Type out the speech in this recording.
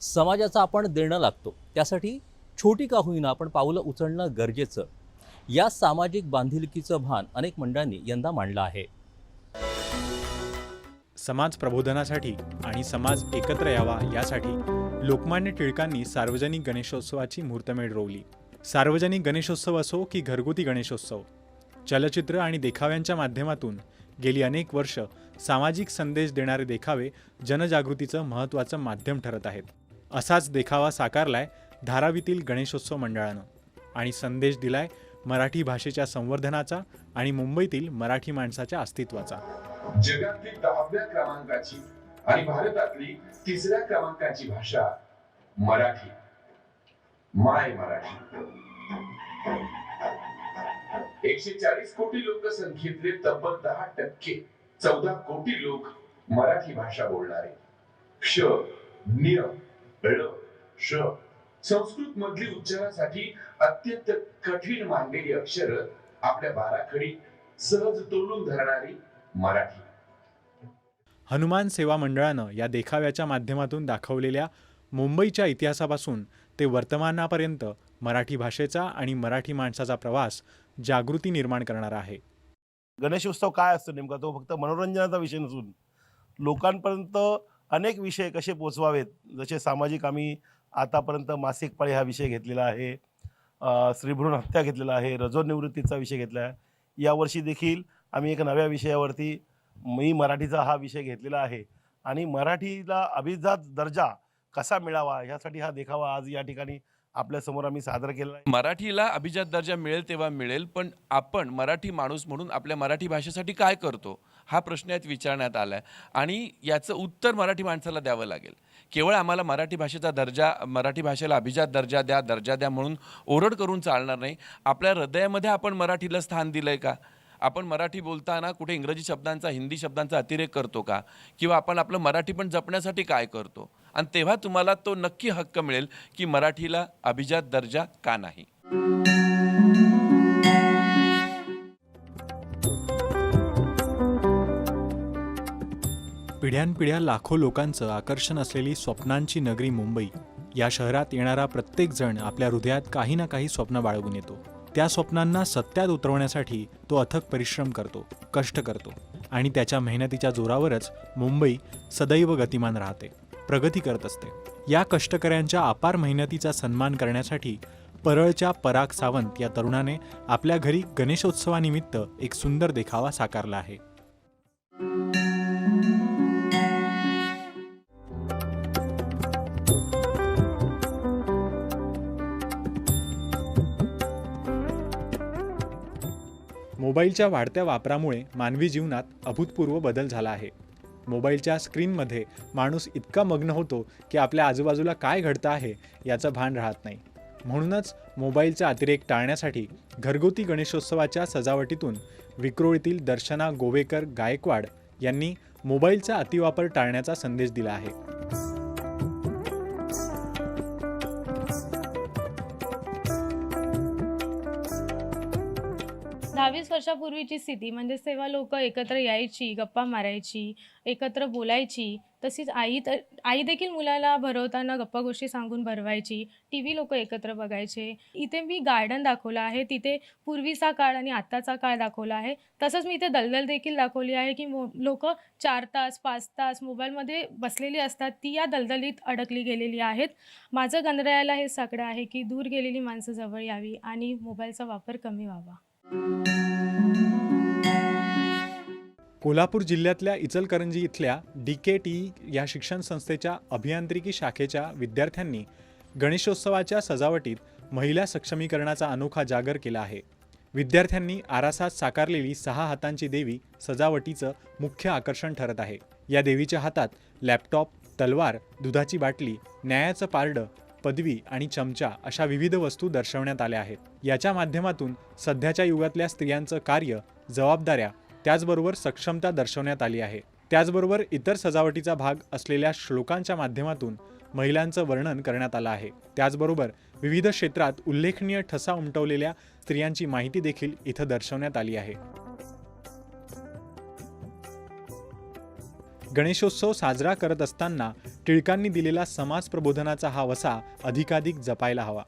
समाजाचा आपण देणं लागतो. त्यासाठी छोटी का होईना आपण पावलं उचलणं गरजेचं. या सामाजिक बांधिलकीचं भान अनेक मंडळांनी यंदा मांडलं आहे. समाज प्रबोधनासाठी आणि समाज एकत्र यावा यासाठी लोकमान्य टिळकांनी सार्वजनिक गणेशोत्सवाची मुहूर्तमेढ रोवली. सार्वजनिक गणेशोत्सव असो की घरगुती गणेशोत्सव. चलचित्र आणि देखाव्यांच्या माध्यमातून गेली अनेक वर्ष सामाजिक संदेश देणारे देखावे जनजागृतीचं महत्त्वाचं माध्यम ठरत आहेत. असाच देखावा साकारलाय धारावीतील गणेशोत्सव मंडळानं. आणि संदेश दिलाय मराठी भाषेच्या संवर्धनाचा आणि मुंबईतील मराठी माणसाच्या अस्तित्वाचा. जगातली दहाव्या क्रमांकाची आणि भारतातली तिसऱ्या क्रमांकाची भाषा मराठी. माय मराठी. एकशे चाळीस कोटी लोकसंख्येतले तब्बल दहा टक्के चौदा कोटी लोक मराठी भाषा बोलणारे. क्ष निय ळ श संस्कृत मधली उच्चारासाठी अत्यंत कठीण मानलेली अक्षर आपल्या बाराखडी सहज तोडून धरणारी मराठी. हनुमान सेवा मंडळानं या देखाव्याच्या माध्यमातून दाखवलेल्या मुंबईच्या इतिहासापासून ते वर्तमानापर्यंत मराठी भाषेचा आणि मराठी माणसाचा प्रवास जागृती निर्माण करणारा आहे. गणेशोत्सव काय असतो नेमका? तो फक्त मनोरंजनाचा विषय नसून लोकांपर्यंत अनेक विषय कसे पोचवावेत? जसे सामाजिक आम्ही आतापर्यंत मासिक पाळी हा विषय घेतलेला आहे. अ, स्त्रीभ्रूण हत्या घेतलेला आहे रजोनिवृत्तीचा विषय घेतला आहे. यावर्षी देखील आम्ही एक नव्या विषयावरती मी मराठीचा हा विषय घेतलेला आहे. आणि मराठीला अभिजात दर्जा कसा मिळावा यासाठी हा देखावा आज या ठिकाणी आपल्यासमोर आम्ही सादर केला आहे. मराठीला अभिजात दर्जा मिळेल तेव्हा मिळेल पण आपण मराठी माणूस म्हणून आपल्या मराठी भाषेसाठी काय करतो? हा प्रश्न यात विचारण्यात आला आहे आणि याचं उत्तर मराठी माणसाला द्यावं लागेल. केवळ आम्हाला मराठी भाषेचा दर्जा मराठी भाषेला अभिजात दर्जा द्या दर्जा द्या म्हणून ओरड करून चालणार नाही. आपल्या हृदयामध्ये आपण मराठीला स्थान दिलं आहे का? आपण मराठी बोलताना कुठे इंग्रजी शब्दांचा हिंदी शब्दांचा अतिरेक करतो का? किंवा आपण आपलं मराठी पण जपण्यासाठी काय करतो? आणि तेव्हा तुम्हाला तो नक्की हक्क मिळेल की मराठीला अभिजात दर्जा का नाही? पिढ्यानपिढ्या लाखो लोकांचं आकर्षण असलेली स्वप्नांची नगरी मुंबई. या शहरात येणारा प्रत्येक जण आपल्या हृदयात काही ना काही स्वप्न बाळगून येतो. त्या स्वप्नांना सत्यात उतरवण्यासाठी तो अथक परिश्रम करतो कष्ट करतो आणि त्याच्या मेहनतीच्या जोरावरच मुंबई सदैव गतिमान राहते प्रगती करत असते. या कष्टकऱ्यांच्या अपार मेहनतीचा सन्मान करण्यासाठी परळच्या पराग सावंत या तरुणाने आपल्या घरी गणेशोत्सवानिमित्त एक सुंदर देखावा साकारला आहे. मोबाईलच्या वाढत्या वापरामुळे मानवी जीवनात अभूतपूर्व बदल झाला आहे. मोबाईलच्या स्क्रीनमध्ये माणूस इतका मग्न होतो की आपल्या आजूबाजूला काय घडतं आहे याचं भान राहत नाही. म्हणूनच मोबाईलचा अतिरेक टाळण्यासाठी घरगुती गणेशोत्सवाच्या सजावटीतून विक्रोळीतील दर्शना गोवेकर गायकवाड यांनी मोबाईलचा अतिवापर टाळण्याचा संदेश दिला आहे. दहावीस वर्षापूर्वीची स्थिती म्हणजे तेव्हा लोक एकत्र यायची गप्पा मारायची एकत्र बोलायची. तशीच आई तर आई देखील मुलाला भरवताना गप्पा गोष्टी सांगून भरवायची. टी व्ही लोक एकत्र बघायचे. इथे मी गार्डन दाखवलं आहे. तिथे पूर्वीचा काळ आणि आत्ताचा काळ दाखवला आहे. तसंच मी इथे दलदल देखील दाखवली आहे की मो लोक चार तास पाच तास मोबाईलमध्ये बसलेली असतात. ती या दलदलीत अडकली गेलेली आहेत. माझं गणरायाला हे साकडं आहे की दूर गेलेली माणसं जवळ यावी आणि मोबाईलचा वापर कमी व्हावा. कोल्हापूर जिल्ह्यातल्या इचलकरंजी इथल्या डी के टी या शिक्षण संस्थेच्या अभियांत्रिकी शाखेच्या विद्यार्थ्यांनी गणेशोत्सवाच्या सजावटीत महिला सक्षमीकरणाचा अनोखा जागर केला आहे. विद्यार्थ्यांनी आरासात साकारलेली सहा हातांची देवी सजावटीचं मुख्य आकर्षण ठरत आहे. या देवीच्या हातात लॅपटॉप तलवार दुधाची बाटली न्यायाचं पारडं पदवी आणि चमचा अशा विविध वस्तू दर्शवण्यात आल्या आहेत. याच्या माध्यमातून सध्याच्या युगातल्या स्त्रियांचं कार्य जबाबदाऱ्या त्याचबरोबर सक्षमता दर्शवण्यात आली आहे. त्याचबरोबर इतर सजावटीचा भाग असलेल्या श्लोकांच्या माध्यमातून महिलांचं वर्णन करण्यात आलं आहे. त्याचबरोबर विविध क्षेत्रात उल्लेखनीय ठसा उमटवलेल्या स्त्रियांची माहिती देखील इथं दर्शवण्यात आली आहे. गणेशोत्सव साजरा करत असताना टिळकांनी दिलेला समाज प्रबोधनाचा हा वसा अधिकाधिक जपायला हवा.